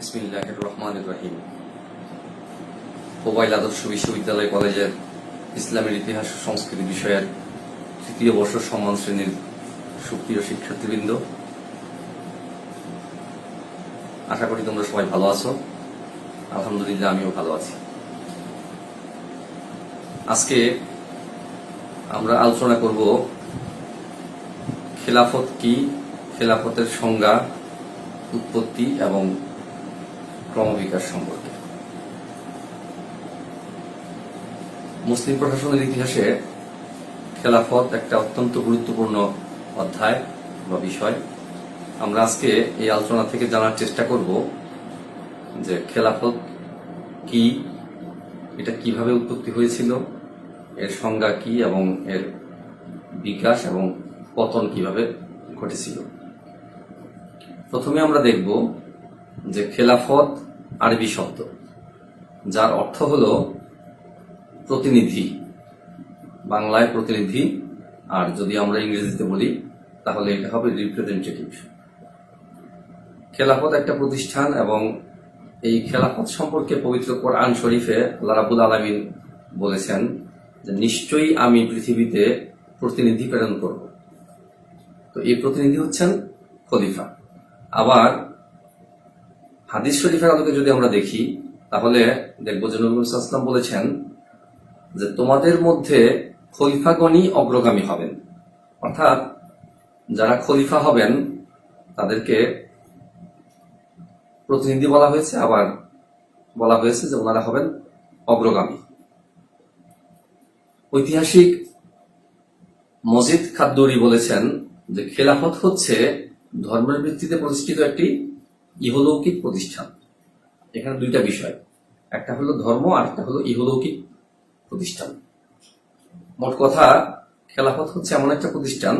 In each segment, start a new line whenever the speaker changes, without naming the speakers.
বিসমিল্লাহ রহমান রহিম। মোবাইল আদর্শ বিশ্ববিদ্যালয় কলেজের ইসলামের ইতিহাস ও সংস্কৃতি বিষয়ের তৃতীয় বর্ষ সম্মান শ্রেণির সুপ্রিয় শিক্ষার্থীবৃন্দ, আশা করি তোমরা সবাই ভালো আছো। আলহামদুলিল্লাহ আমিও ভালো আছি। আজকে আমরা আলোচনা করব খেলাফত কি, খেলাফতের সংজ্ঞা, উৎপত্তি এবং ক্রমবিকাশ সম্পর্কে। মুসলিম প্রশাসনের ইতিহাসে খেলাফত একটা অত্যন্ত গুরুত্বপূর্ণ অধ্যায় বা বিষয়। আমরা আজকে এই আলোচনা থেকে জানার চেষ্টা করব যে খেলাফত কি, এটা কীভাবে উৎপত্তি হয়েছিল, এর সংজ্ঞা কি এবং এর বিকাশ এবং পতন কীভাবে ঘটেছিল। প্রথমে আমরা দেখব যে খেলাফত আরবি শব্দ, যার অর্থ হল প্রতিনিধি। বাংলায় প্রতিনিধি, আর যদি আমরা ইংরেজিতে বলি, তাহলে এটা হবে রিপ্রেজেন্টেটিভ খেলাফত একটা প্রতিষ্ঠান এবং এই খেলাফত সম্পর্কে পবিত্র কোরআন শরীফে আল্লাহ আলমিন বলেছেন যে, নিশ্চয়ই আমি পৃথিবীতে প্রতিনিধি প্রেরণ করব। তো এই প্রতিনিধি হচ্ছেন খলিফা। আবার হাদিস শরীফের আলোকে যদি আমরা দেখি, তাহলে দেখব যে নবী ইসলাম বলেছেন যে তোমাদের মধ্যে খলিফাগণই অগ্রগামী হবেন। অর্থাৎ যারা খলিফা হবেন, তাদেরকে প্রতিনিধি বলা হয়েছে, আবার বলা হয়েছে যে ওনারা হবেন অগ্রগামী। ঐতিহাসিক মজিদ খাদ্দুরি বলেছেন যে খেলাফত হচ্ছে ধর্মের ভিত্তিতে প্রতিষ্ঠিত একটি ইহলৌকিক প্রতিষ্ঠান। এখানে দুইটা বিষয়। একটা হলো ধর্ম আর একটা হলো ইহলৌকিক প্রতিষ্ঠান। মোট কথা, খেলাফত হচ্ছে এমন একটা প্রতিষ্ঠান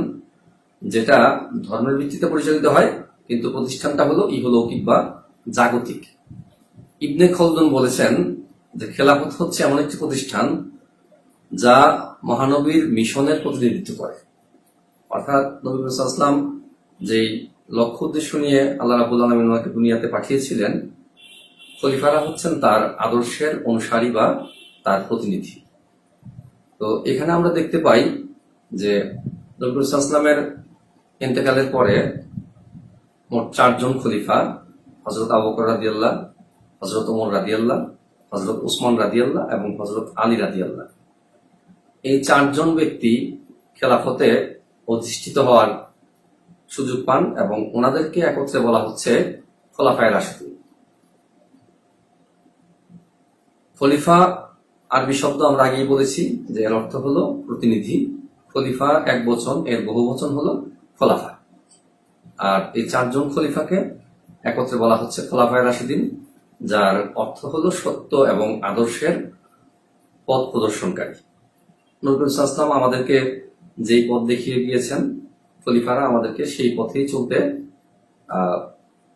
যেটা ধর্মের ভিত্তিতে পরিচালিত হয়, কিন্তু প্রতিষ্ঠানটা হলো ইহলৌকিক বা জাগতিক। ইবনে খলদুন বলেছেন যে খেলাফত হচ্ছে এমন একটি প্রতিষ্ঠান যা মহানবীর মিশনের প্রতিনিধিত্ব করে। অর্থাৎ নবী যেই লক্ষ্য উদ্দেশ্য নিয়ে আল্লাহ রাবুল আলমিন ওনাকে দুনিয়াতে পাঠিয়েছিলেন। খলিফারা হচ্ছেন তার আদর্শের অনুসারী বা তার প্রতিনিধি। তো এখানে আমরা দেখতে পাই যে নবী ইসলামের ইন্তেকালের পরে মোট চারজন খলিফা হজরত আবকর রাদিয়াল্লাহ হজরত ওমর রাদিয়াল্লাহ হজরত উসমান রাদিয়াল্লাহ এবং হজরত আলী রাদিয়াল্লাহ। এই চারজন ব্যক্তি খেলাফতে অধিষ্ঠিত হওয়ার সুযোগ পান এবং ওনাদেরকে একত্রে বলা হচ্ছে খোলাফায় রাশিদুল। খলিফা আরবি শব্দ আমরা আগেই বলেছি যে এর অর্থ হলো প্রতিনিধি। খলিফা এক বচন, এর বহু বচন হলো খোলাফা। আর এই চারজন খলিফাকে একত্রে বলা হচ্ছে খোলাফায় রাশিদিন যার অর্থ হলো সত্য এবং আদর্শের পথ প্রদর্শনকারী। নজরুল ইসলাম আমাদেরকে যেই পথ দেখিয়ে গিয়েছেন খলিফারা আমাদেরকে সেই পথেই চলতে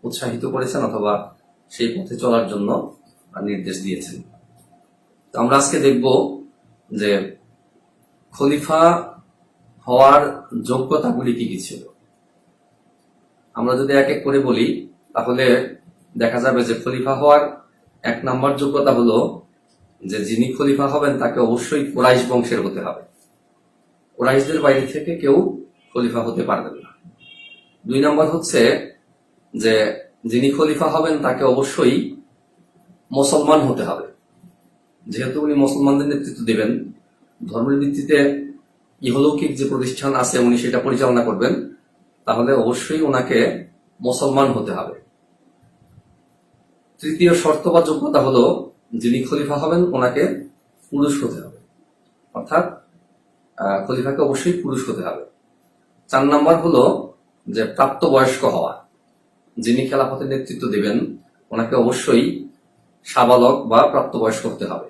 উৎসাহিত করেছেন অথবা সেই পথে চলার জন্য নির্দেশ দিয়েছেন। তো আমরা আজকে দেখব যে খলিফা হওয়ার যোগ্যতাগুলি কি কি ছিল। আমরা যদি এক এক করে বলি, তাহলে দেখা যাবে যে খলিফা হওয়ার এক নাম্বার যোগ্যতা হলো যে যিনি খলিফা হবেন, তাকে অবশ্যই কোরাইশ বংশের হতে হবে। কোরাইশদের বাইরে থেকে কেউ খলিফা হতে পারবেন না। দুই নম্বর হচ্ছে যে, যিনি খলিফা হবেন তাকে অবশ্যই মুসলমান হতে হবে। যেহেতু উনি মুসলমানদের নেতৃত্ব দিবেন, ধর্মের ভিত্তিতে ইহলৌকিক যে প্রতিষ্ঠান আছে উনি সেটা পরিচালনা করবেন, তাহলে অবশ্যই ওনাকে মুসলমান হতে হবে। তৃতীয় শর্ত বা যোগ্যতা হলো, যিনি খলিফা হবেন ওনাকে পুরুষ হতে হবে। অর্থাৎ খলিফাকে অবশ্যই পুরুষ হতে হবে। চার নাম্বার হলো যে প্রাপ্তবয়স্ক হওয়া। যিনি খেলাফতের নেতৃত্ব দেবেন, ওনাকে অবশ্যই সাবালক বা প্রাপ্তবয়স্ক হতে হবে।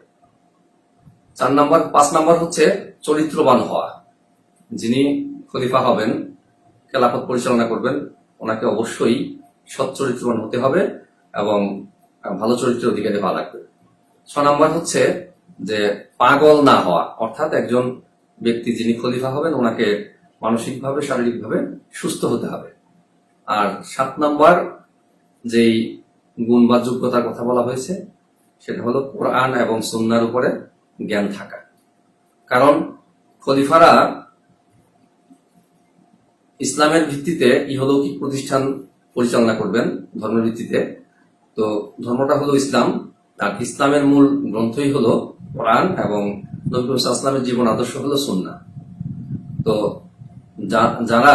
চার নাম্বার, পাঁচ নাম্বার হচ্ছে চরিত্রবান হওয়া। যিনি খলিফা হবেন, খেলাফত পরিচালনা করবেন, ওনাকে অবশ্যই সৎ চরিত্রবান হতে হবে এবং ভালো চরিত্রের অধিকারী হওয়া লাগবে। ছ নাম্বার হচ্ছে যে পাগল না হওয়া, অর্থাৎ একজন ব্যক্তি যিনি খলিফা হবেন, ওনাকে মানসিকভাবে, শারীরিকভাবে সুস্থ হতে হবে। আর সাত নাম্বার যেই গুণ বা যোগ্যতার কথা বলা হয়েছে, সেটা হলো কোরআন এবং সুন্নার উপরে জ্ঞান থাকা। কারণ খলিফারা ইসলামের ভিত্তিতে ইহলৌকিক প্রতিষ্ঠান পরিচালনা করবেন ধর্মের ভিত্তিতে। তো ধর্মটা হলো ইসলাম। আর ইসলামের মূল গ্রন্থই হলো কোরআন এবং নবী ইসলামের জীবন আদর্শ হলো সুন্না তো যারা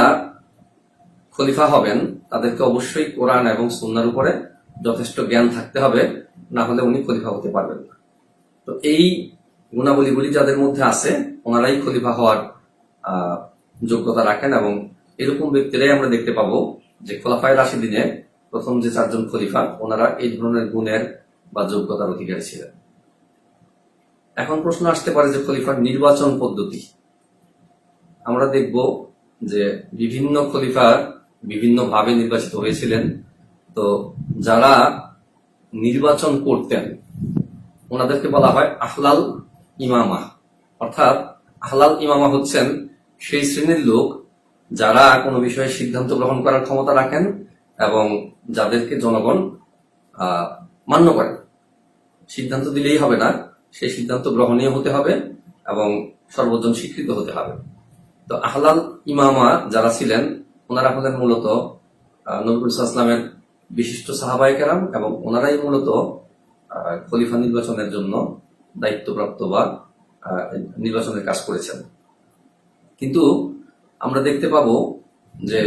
খলিফা হবেন, তাদেরকে অবশ্যই কোরআন এবং সুন্নার উপরে যথেষ্ট জ্ঞান থাকতে হবে, না হলে উনি খলিফা হতে পারবেন না। তো এই গুণাবলীগুলি যাদের মধ্যে আছে, ওনারাই খলিফা হওয়ার যোগ্যতা রাখেন এবং এরকম ব্যক্তিরাই আমরা দেখতে পাবো যে খোলাফায় রাশিদিনে প্রথম যে চারজন খলিফা, ওনারা এই ধরনের গুণের বা যোগ্যতার অধিকারী ছিলেন। এখন প্রশ্ন আসতে পারে যে খলিফার নির্বাচন পদ্ধতি। আমরা দেখব যে বিভিন্ন খলিফা বিভিন্ন ভাবে নির্বাচিত হয়েছিলেন। তো যারা নির্বাচন করতেন, ওনাদেরকে বলা হয় আহলাল ইমামা। অর্থাৎ আহলাল ইমামা হচ্ছেন সেই শ্রেণির লোক যারা কোনো বিষয়ে সিদ্ধান্ত গ্রহণ করার ক্ষমতা রাখেন এবং যাদেরকে জনগণ মান্য করেন সিদ্ধান্ত দিলেই হবে না, সেই সিদ্ধান্ত গ্রহণীয় হতে হবে এবং সর্বজন স্বীকৃত হতে হবে। তো আহলাল ইমামা যারা ছিলেন, ওনারা হলেন মূলত নবীল ইসলামের বিশিষ্ট সাহাবাই কেরাম এবং ওনারাই মূলত খলিফা নির্বাচনের জন্য দায়িত্বপ্রাপ্ত বা নির্বাচনের কাজ করেছেন কিন্তু আমরা দেখতে পাব যে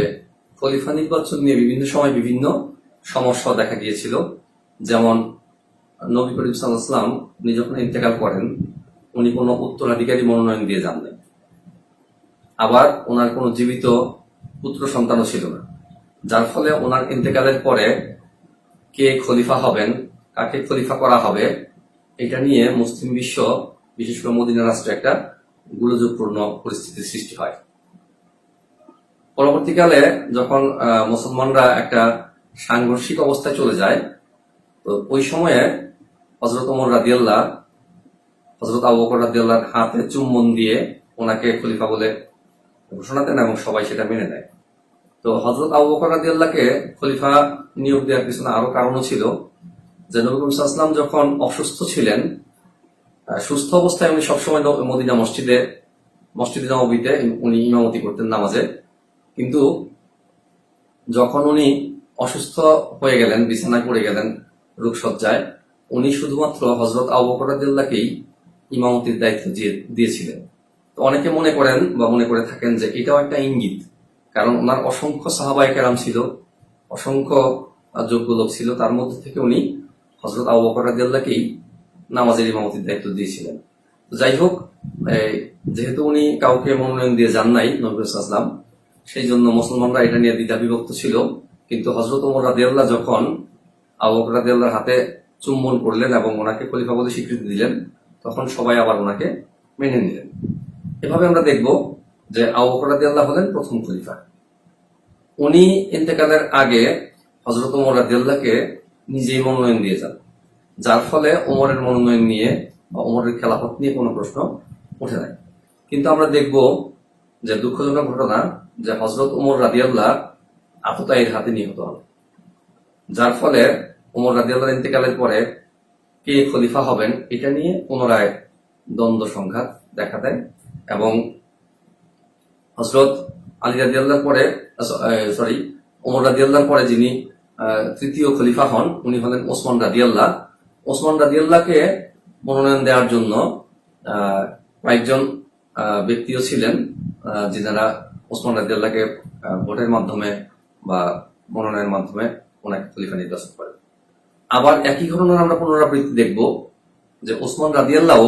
খলিফা নির্বাচন নিয়ে বিভিন্ন সময় বিভিন্ন সমস্যা দেখা গিয়েছিল যেমন নবী করিম সাল্লাম উনি যখন ইন্তেকাল করেন, উনি কোনো উত্তরাধিকারী মনোনয়ন দিয়ে নাই। আবার ওনার কোনো জীবিত পুত্র সন্তানও ছিল না। যার ফলে ওনার ইন্তেকালের পরে কে খলিফা হবেন, কাকে খলিফা করা হবে, এটা নিয়ে মুসলিম বিশ্ব, বিশেষ করে মদিনা রাষ্ট্রে একটা গুরুযোগপূর্ণ পরিস্থিতির সৃষ্টি হয়। পরবর্তীকালে যখন মুসলমানরা একটা সাংঘর্ষিক অবস্থায় চলে যায়, তো ওই সময়ে হজরত ওমর রাদিয়াল্লাহ হজরত আবু বকর রাদিয়াল্লাহর হাতে চুম্বন দিয়ে ওনাকে খলিফা বলে ঘোষণা দেন এবং সবাই সেটা মেনে নেয়। তো হজরত আবু বকর রাদিয়াল্লাহকে খলিফা নিয়োগ দেওয়ার পিছনে আরও কারণও ছিল যে নবী করিম সাল্লাল্লাহু আলাইহি ওয়াসাল্লাম যখন অসুস্থ ছিলেন সুস্থ অবস্থায় উনি সবসময় মদিনা মসজিদে মসজিদে নবীতে উনি ইমামতি করতেন নামাজে। কিন্তু যখন উনি অসুস্থ হয়ে গেলেন, বিছানায় পড়ে গেলেন রোগসজ্জায় উনি শুধুমাত্র হজরত আবু বকর রাদিয়াল্লাহকেই ইমামতির দায়িত্ব দিয়ে দিয়েছিলেন। তো অনেকে মনে করেন বা মনে করে থাকেন যে এটাও একটা ইঙ্গিত। কারণ ওনার অসংখ্য সাহাবাই কেরাম ছিল, অসংখ্য যোগ্য লোক ছিল, তার মধ্যে থেকে উনি হজরত আবু বকর নামাজের ইমামতির দায়িত্ব দিয়েছিলেন। যাই হোক যেহেতু উনি কাউকে মনোনয়ন দিয়ে যান নাই নবী আসলাম সেই জন্য মুসলমানরা এটা নিয়ে দ্বিধা বিভক্ত ছিল। কিন্তু হজরত ওমর রাদিয়াল্লাহ যখন আবু বকর হাতে চুম্বন করলেন এবং ওনাকে খলিফা স্বীকৃতি দিলেন, তখন সবাই আবার ওনাকে মেনে নিলেন। এভাবে আমরা দেখব যে আবু বকর হলেন প্রথম খলিফা। উনি ইন্তেকালের আগে হজরত ওমর রাদিয়াল্লাহকে নিজেই মনোনয়ন দিয়ে যান, যার ফলে ওমরের মনোনয়ন নিয়ে বা ওমরের খেলাফত নিয়ে কোনো প্রশ্ন ওঠে নাই। কিন্তু আমরা দেখব যে দুঃখজনক ঘটনা যে হজরত উমর রাদিয়াল্লাহ আততায়ীর হাতে নিহত হন, যার ফলে উমর রাদিয়াল্লাহ ইন্তেকালের পরে কে খলিফা হবেন এটা নিয়ে পুনরায় দ্বন্দ্ব সংঘাত দেখা দেয়। এবং হজরত আলী রাদিয়াল্লাহর পরে সরি ওমর রাদিয়াল্লাহর পরে যিনি তৃতীয় খলিফা হন উনি হলেন ওসমান রাদিয়াল্লাহ। ওসমান রাদিয়াল্লাহকে মনোনয়ন দেওয়ার জন্য কয়েকজন ব্যক্তিও ছিলেন যিনারা ওসমান রাদিয়াল্লাহকে আহ, ভোটের মাধ্যমে বা মনোনয়নের মাধ্যমে ওনাকে খলিফা নির্বাচন করেন। আবার একই ঘটনার আমরা পুনরাবৃত্তি দেখব যে ওসমান রাদিয়াল্লাহ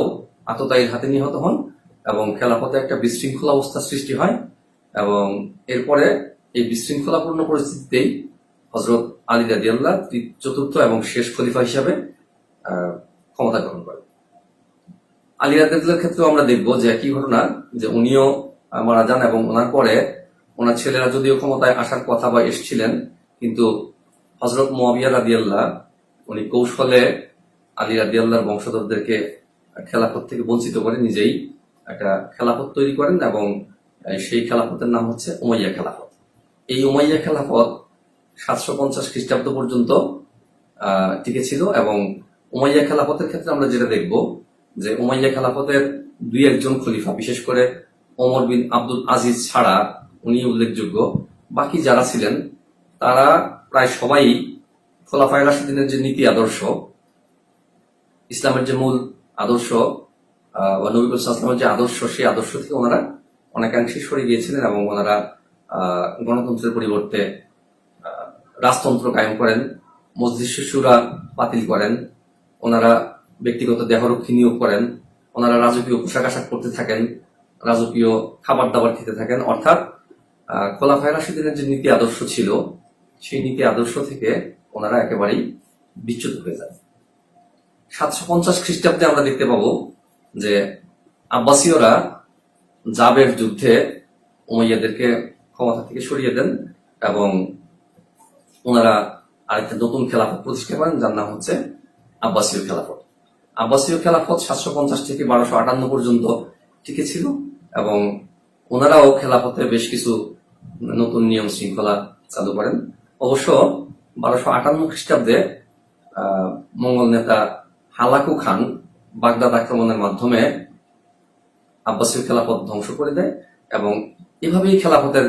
আততায়ীর হাতে নিহত হন এবং খেলাফতে একটা বিশৃঙ্খলা অবস্থা সৃষ্টি হয় এবং এরপরে এই বিশৃঙ্খলাপূর্ণ পরিস্থিতিতেই হজরত আলী তৃ- চতুর্থ এবং শেষ খলিফা হিসাবে ক্ষমতা গ্রহণ করেন। আলী রাদিয়াল্লাহর ক্ষেত্রেও আমরা দেখব যে একই ঘটনা, যে উনিও মারা যান এবং ওনার পরে ওনার ছেলেরা যদিও ক্ষমতায় আসার কথা বা এসেছিলেন, কিন্তু হজরত মোয়াবিয়া রাদিয়াল্লাহ উনি কৌশলে আলী রাদিয়াল্লাহর বংশধরদেরকে খেলাফত থেকে বঞ্চিত করে নিজেই একটা খেলাফত তৈরি করেন এবং সেই খেলাফতের নাম হচ্ছে উমাইয়া খেলাফত। এই উমাইয়া খেলাফত সাতশো পঞ্চাশ খ্রিস্টাব্দ পর্যন্ত টিকে ছিল এবং উমাইয়া খেলাফতের ক্ষেত্রে আমরা যেটা দেখব যে উমাইয়া খেলাফতের দুই একজন খলিফা, বিশেষ করে ওমর বিন আব্দুল আজিজ ছাড়া উনি উল্লেখযোগ্য। বাকি যারা ছিলেন, তারা প্রায় সবাই খোলাফায় রাশিদিনের যে নীতি আদর্শ, ইসলামের যে মূল আদর্শ বা নবী ইসলামের যে আদর্শ, সেই আদর্শ থেকে ওনারা অনেকাংশে সরে গিয়েছিলেন এবং ওনারা গণতন্ত্রের পরিবর্তে রাজতন্ত্র কায়েম করেন মসজিদ শিশুরা বাতিল করেন, ওনারা ব্যক্তিগত দেহরক্ষী নিয়োগ করেন, ওনারা রাজকীয় পোশাক আশাক করতে থাকেন, রাজকীয় খাবার দাবার খেতে থাকেন, অর্থাৎ খোলাফায় রাশিদিনের যে নীতি আদর্শ ছিল, সেই নীতি আদর্শ থেকে ওনারা একেবারেই বিচ্যুত হয়ে যায় সাতশো পঞ্চাশ খ্রিস্টাব্দে আমরা দেখতে পাবো যে আব্বাসীয়রা জাবের যুদ্ধে উমাইয়াদেরকে ক্ষমতা থেকে সরিয়ে দেন এবং ওনারা আরেকটা নতুন খেলাফত প্রতিষ্ঠা করেন, যার নাম হচ্ছে আব্বাসীয় খেলাফত। আব্বাসীয় খেলাফত সাতশো পঞ্চাশ থেকে বারোশো আটান্ন পর্যন্ত টিকে ছিল এবং ওনারাও খেলাফতে বেশ কিছু নতুন নিয়ম শৃঙ্খলা চালু করেন। অবশ্য বারোশো আটান্ন খ্রিস্টাব্দে মঙ্গল নেতা হালাকু খান বাগদাদ আক্রমণের মাধ্যমে আব্বাসীয় খেলাফত ধ্বংস করে দেয় এবং এভাবেই খেলাফতের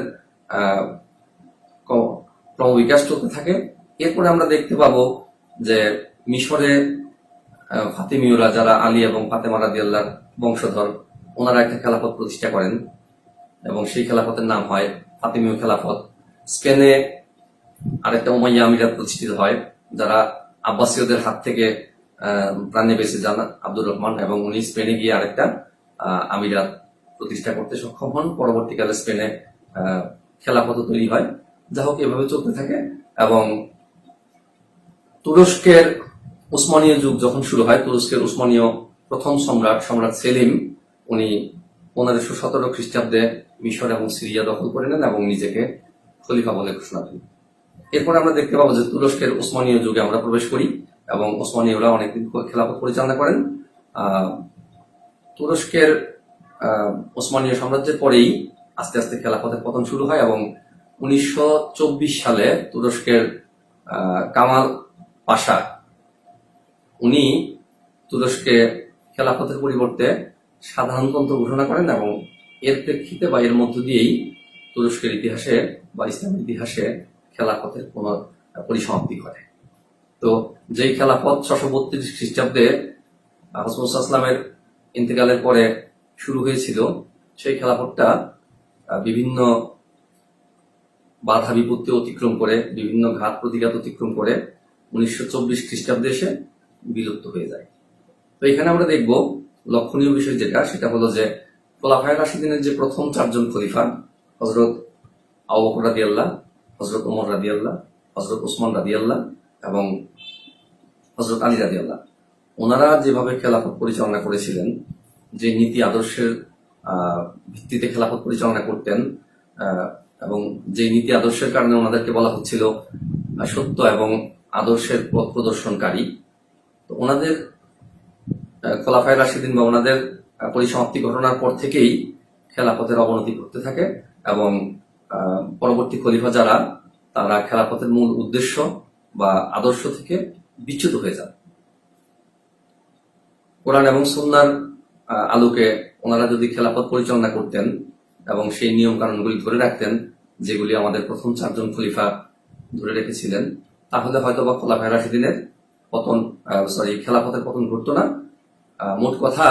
ক্রমবিকাশ চলতে থাকে। এরপরে আমরা দেখতে পাবো যে মিশরে ফাতিমিউরা যারা আলী এবং ফাতেমা রাদিয়াল্লাহর বংশধর, ওনারা একটা খেলাফত প্রতিষ্ঠা করেন এবং সেই খেলাফতের নাম হয় ফাতিমীয় খেলাফত স্পেনে আরেকটা উমাইয়া আমিরাত প্রতিষ্ঠিত হয়, যারা আব্বাসীয়দের হাত থেকে প্রাণে বেঁচে যান আব্দুর রহমান এবং উনি স্পেনে গিয়ে আরেকটা আমিরাত প্রতিষ্ঠা করতে সক্ষম হন। পরবর্তীকালে স্পেনে খেলাফত তৈরি হয়। যা হোক, এভাবে চলতে থাকে এবং তুরস্কের উসমানীয় যুগ যখন শুরু হয়, তুরস্কের উসমানীয় প্রথম সম্রাট সম্রাট সেলিম, উনি পনেরোশো সতেরো খ্রিস্টাব্দে মিশর এবং সিরিয়া দখল করে নেন এবং নিজেকে খলিফা বলে ঘোষণা দেন। এরপর আমরা দেখতে পাবো যে তুরস্কের উসমানীয় যুগে আমরা প্রবেশ করি। এবং ওসমানীয়রা অনেকদিন খেলাফত পরিচালনা করেন। তুরস্কের ওসমানীয় সাম্রাজ্যের পরেই আস্তে আস্তে খেলাফতের পতন শুরু হয় এবং উনিশশো চব্বিশ সালে তুরস্কের কামাল পাশা, উনি তুরস্কে খেলাফতের পরিবর্তে সাধারণতন্ত্র ঘোষণা করেন এবং এর প্রেক্ষিতে বা এর মধ্য দিয়েই তুরস্কের ইতিহাসে বা ইসলামের ইতিহাসে খেলাফতের কোন পরিসমাপ্তি ঘটে। তো যেই খেলাফত ছশো বত্রিশ খ্রিস্টাব্দে হসমুসাল্লামের ইন্তেকালের পরে শুরু হয়েছিল, সেই খেলাফতটা বিভিন্ন বাধা বিপত্তি অতিক্রম করে, বিভিন্ন ঘাত প্রতিঘাত অতিক্রম করে উনিশশো চব্বিশ খ্রিস্টাব্দে এসে বিলুপ্ত হয়ে যায়। তো এখানে আমরা দেখব লক্ষণীয় বিষয় যেটা, সেটা হলো যে খোলাফায় রাশিদিনের যে প্রথম চারজন খলিফা হজরত আবুবকর রাদিয়াল্লাহ হজরত ওমর রাদিয়াল্লাহ হজরত ওসমান রাদিয়াল্লাহ এবং হজরত আলী রাদিয়াল্লাহ ওনারা যেভাবে খেলাফত পরিচালনা করেছিলেন, যে নীতি আদর্শের ভিত্তিতে খেলাফত পরিচালনা করতেন এবং যে নীতি আদর্শের কারণে ওনাদেরকে বলা হচ্ছিল সত্য এবং আদর্শের পথ প্রদর্শনকারী, তো ওনাদের খোলাফায় রাশিদিন বা ওনাদের পরিসমাপ্তি ঘটনার পর থেকেই খেলাফতের অবনতি ঘটতে থাকে এবং পরবর্তী খলিফা যারা, তারা খেলাফতের মূল উদ্দেশ্য বা আদর্শ থেকে বিচ্যুত হয়ে যান। কোরআন এবং সুন্নার আহ, আলোকে ওনারা যদি খেলাফত পরিচালনা করতেন এবং সেই নিয়ম কানুনগুলি ধরে রাখতেন যেগুলি আমাদের প্রথম চারজন খলিফা ধরে রেখেছিলেন তাহলে হয়তো বা খোলাফায় রাশিদিনের পতন সরি খেলাফতের পতন ঘটতো না। মোট কথা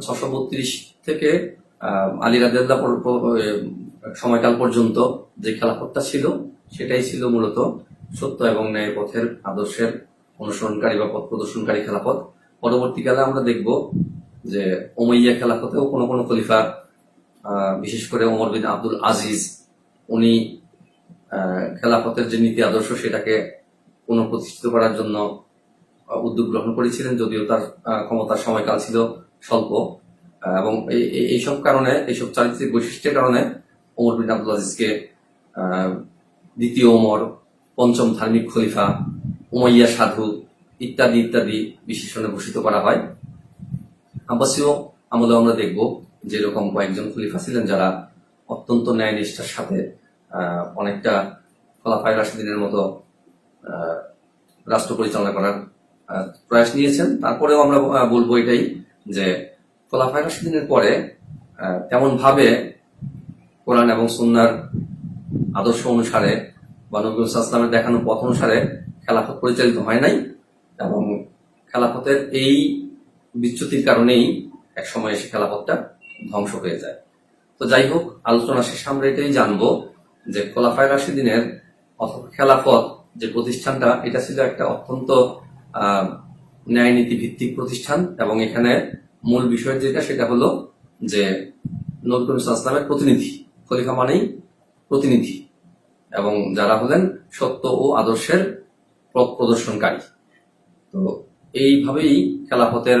ছশো বত্রিশ থেকে আলী এ, সময়কাল পর্যন্ত যে খেলাফতটা ছিল সেটাই ছিল মূলত সত্য এবং ন্যায় পথের আদর্শের অনুসরণকারী বা পথ প্রদর্শনকারী খেলাফত পরবর্তীকালে আমরা দেখব যে ওমাইয়া খেলাফতেও কোনো কোনো খলিফা আহ, বিশেষ করে ওমর বিন আব্দুল আজিজ উনি খেলাফতের যে নীতি আদর্শ সেটাকে পুনঃপ্রতিষ্ঠিত করার জন্য উদ্যোগ গ্রহণ করেছিলেন যদিও তার ক্ষমতার সময়কাল ছিল স্বল্প। এবং এই- এই- এইসব কারণে এইসব চারিত্রিক বৈশিষ্ট্যের কারণে ওমর বিন আব্দুল আজিজকে দ্বিতীয় ওমর পঞ্চম ধার্মিক খলিফা উমাইয়া সাধু ইত্যাদি ইত্যাদি বিশেষণে ভূষিত করা হয়। আব্বাসীয় আমলে আমরা দেখব যে এরকম কয়েকজন খলিফা ছিলেন যারা অত্যন্ত ন্যায় নিষ্ঠার সাথে অনেকটা খোলাফায় রাশিদিনের মতো রাষ্ট্র পরিচালনা করার প্রয়াস নিয়েছেন। তারপরেও আমরা বলব এটাই যে খোলাফায় রাশিদিনের পরে তেমন ভাবে কোরআন এবং সুন্নার আদর্শ অনুসারে বা দেখানো পথ অনুসারে খেলাফত পরিচালিত হয় নাই এবং খেলাফতের এই বিচ্যুতির কারণেই একসময় এসে খেলাফতটা ধ্বংস হয়ে যায়। তো যাই হোক আলোচনা শেষে আমরা এটাই জানব যে খোলাফায় রাশিদিনের অথবা খেলাফত যে প্রতিষ্ঠানটা এটা ছিল একটা অত্যন্ত আহ, ন্যায় নীতি ভিত্তিক প্রতিষ্ঠান এবং এখানে মূল বিষয় যেটা সেটা হলো যে নবী ইসলামের প্রতিনিধি। খলিফা মানেই প্রতিনিধি। এবং যারা হলেন সত্য ও আদর্শের পথ প্রদর্শনকারী। তো এইভাবেই খেলাফতের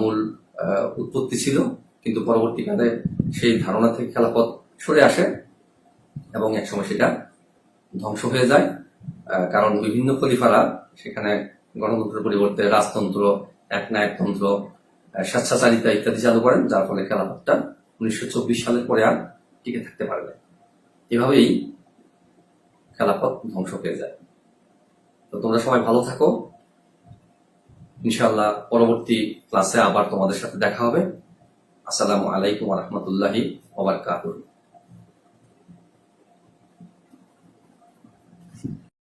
মূল উৎপত্তি ছিল। কিন্তু পরবর্তীকালে সেই ধারণা থেকে খেলাফত সরে আসে এবং একসময় সেটা ধ্বংস হয়ে যায়। কারণ বিভিন্ন খলিফারা সেখানে গণতন্ত্রের পরিবর্তে রাজতন্ত্র, একনায়কতন্ত্র স্বেচ্ছাচারিতা ইত্যাদি চালু করেন, যার ফলে খেলাফতটা উনিশশো চব্বিশ সালের পরে আর টিকে থাকতে পারবে এভাবেই খেলাফত ধ্বংস হয়ে যায়। তো তোমরা সবাই ভালো থাকো। ইনশাল্লাহ পরবর্তী ক্লাসে আবার তোমাদের সাথে দেখা হবে। আসসালামু আলাইকুম রহমতুল্লাহি ওবরকাতুহ